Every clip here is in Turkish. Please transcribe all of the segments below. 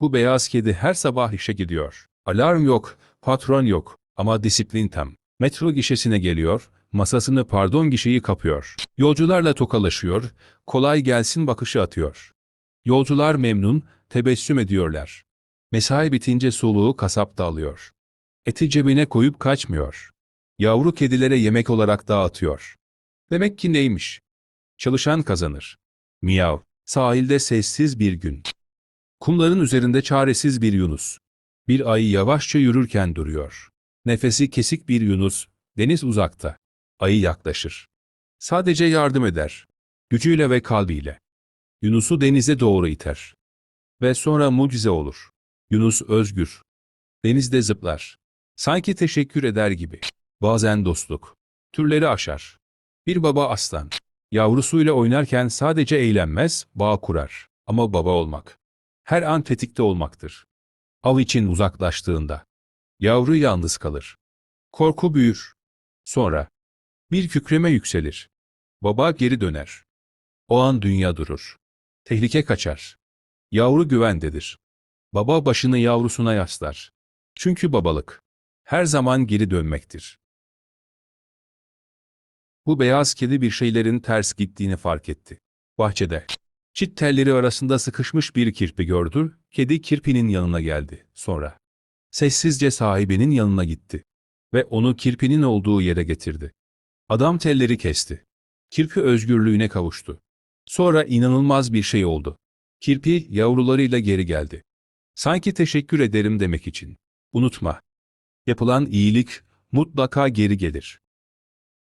Bu beyaz kedi her sabah işe gidiyor. Alarm yok, patron yok ama disiplin tam. Metro gişesine geliyor, masasını pardon gişeyi kapıyor. Yolcularla tokalaşıyor, kolay gelsin bakışı atıyor. Yolcular memnun, tebessüm ediyorlar. Mesai bitince soluğu kasapta alıyor. Eti cebine koyup kaçmıyor. Yavru kedilere yemek olarak dağıtıyor. Demek ki neymiş? Çalışan kazanır. Miyav. Sahilde sessiz bir gün. Kumların üzerinde çaresiz bir Yunus. Bir ayı yavaşça yürürken duruyor. Nefesi kesik bir Yunus, deniz uzakta. Ayı yaklaşır. Sadece yardım eder. Gücüyle ve kalbiyle. Yunus'u denize doğru iter. Ve sonra mucize olur. Yunus özgür. Denizde zıplar. Sanki teşekkür eder gibi. Bazen dostluk. Türleri aşar. Bir baba aslan. Yavrusuyla oynarken sadece eğlenmez, bağ kurar. Ama baba olmak. Her an tetikte olmaktır. Av için uzaklaştığında. Yavru yalnız kalır. Korku büyür. Sonra. Bir kükreme yükselir. Baba geri döner. O an dünya durur. Tehlike kaçar. Yavru güvendedir. Baba başını yavrusuna yaslar. Çünkü babalık her zaman geri dönmektir. Bu beyaz kedi bir şeylerin ters gittiğini fark etti. Bahçede. Çit telleri arasında sıkışmış bir kirpi gördü, kedi kirpinin yanına geldi. Sonra. Sessizce sahibinin yanına gitti. Ve onu kirpinin olduğu yere getirdi. Adam telleri kesti. Kirpi özgürlüğüne kavuştu. Sonra inanılmaz bir şey oldu. Kirpi yavrularıyla geri geldi. Sanki teşekkür ederim demek için. Unutma. Yapılan iyilik mutlaka geri gelir.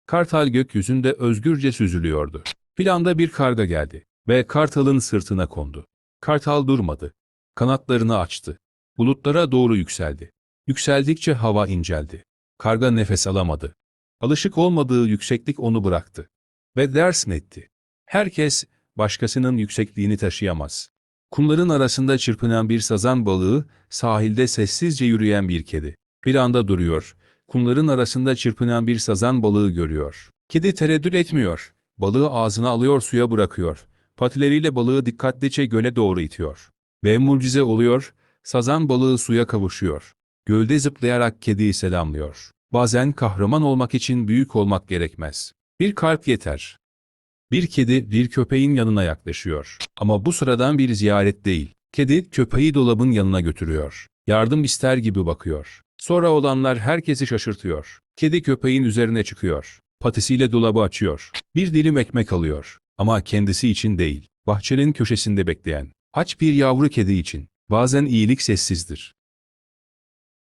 Kartal gökyüzünde özgürce süzülüyordu. Planda bir karga geldi ve kartalın sırtına kondu. Kartal durmadı. Kanatlarını açtı. Bulutlara doğru yükseldi. Yükseldikçe hava inceldi. Karga nefes alamadı. Alışık olmadığı yükseklik onu bıraktı. Ve ders etti. Herkes başkasının yüksekliğini taşıyamaz. Kumların arasında çırpınan bir sazan balığı, sahilde sessizce yürüyen bir kedi. Bir anda duruyor. Kumların arasında çırpınan bir sazan balığı görüyor. Kedi tereddüt etmiyor. Balığı ağzına alıyor suya bırakıyor. Patileriyle balığı dikkatlice göle doğru itiyor. Ve mucize oluyor, sazan balığı suya kavuşuyor. Gölde zıplayarak kediyi selamlıyor. Bazen kahraman olmak için büyük olmak gerekmez. Bir kalp yeter. Bir kedi bir köpeğin yanına yaklaşıyor. Ama bu sıradan bir ziyaret değil. Kedi köpeği dolabın yanına götürüyor. Yardım ister gibi bakıyor. Sonra olanlar herkesi şaşırtıyor. Kedi köpeğin üzerine çıkıyor. Patisiyle dolabı açıyor. Bir dilim ekmek alıyor. Ama kendisi için değil. Bahçenin köşesinde bekleyen. Aç bir yavru kedi için. Bazen iyilik sessizdir.